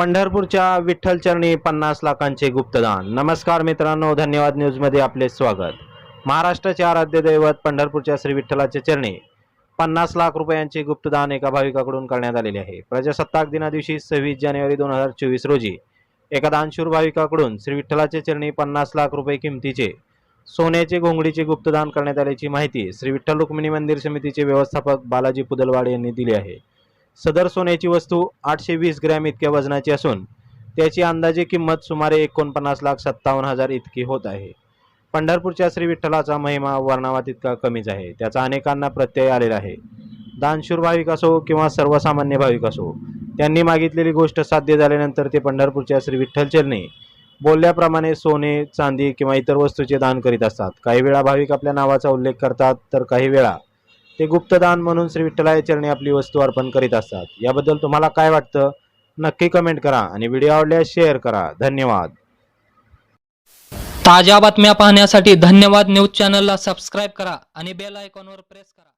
पंढरपूरच्या विठ्ठल चरणी पन्नास लाखांचे गुप्तदान. नमस्कार मित्रांनो धन्यवाद न्यूजमध्ये आपले स्वागत. महाराष्ट्राचे आराध्य दैवत पंढरपूरच्या श्री विठ्ठलाच्या चरणी पन्नास लाख रुपयांचे गुप्तदान एका भाविकाकडून करण्यात आलेले आहे. प्रजासत्ताक दिनादिवशी सव्वीस जानेवारी दोन हजार चोवीस रोजी एका दानशूर भाविकाकडून श्री विठ्ठलाच्या चरणी पन्नास लाख रुपये किमतीचे सोन्याचे घोंगडीचे गुप्तदान करण्यात आल्याची माहिती श्री विठ्ठल रुक्मिणी मंदिर समितीचे व्यवस्थापक बालाजी पुदलवाड यांनी दिली आहे. सदर सोन्याची वस्तू आठशे वीस ग्रॅम इतक्या वजनाची असून त्याची अंदाजे किंमत सुमारे एकोणपन्नास लाख सत्तावन्न हजार इतकी होत आहे. पंढरपूरच्या श्री विठ्ठलाचा महिमा वर्णावा तितका कमीच आहे. त्याचा अनेकांना प्रत्यय आलेला आहे. दानशूर भाविक असो किंवा सर्वसामान्य भाविक असो त्यांनी मागितलेली गोष्ट साध्य झाल्यानंतर ते पंढरपूरच्या श्री विठ्ठलचरणी बोलल्याप्रमाणे सोने चांदी किंवा इतर वस्तूचे दान करीत असतात. काही वेळा भाविक आपल्या नावाचा उल्लेख करतात तर काही वेळा ते गुप्तदान म्हणून श्री विठ्ठलाच्या चरणी आपली वस्तू अर्पण करीत असतात. याबद्दल तुम्हाला काय वाटतं? नक्की कमेंट करा आणि व्हिडिओ आवडल्यास शेअर करा. धन्यवाद. ताज्या बातम्या पाहण्यासाठी धन्यवाद न्यूज चॅनलला सबस्क्राईब करा आणि बेल आयकॉनवर प्रेस करा.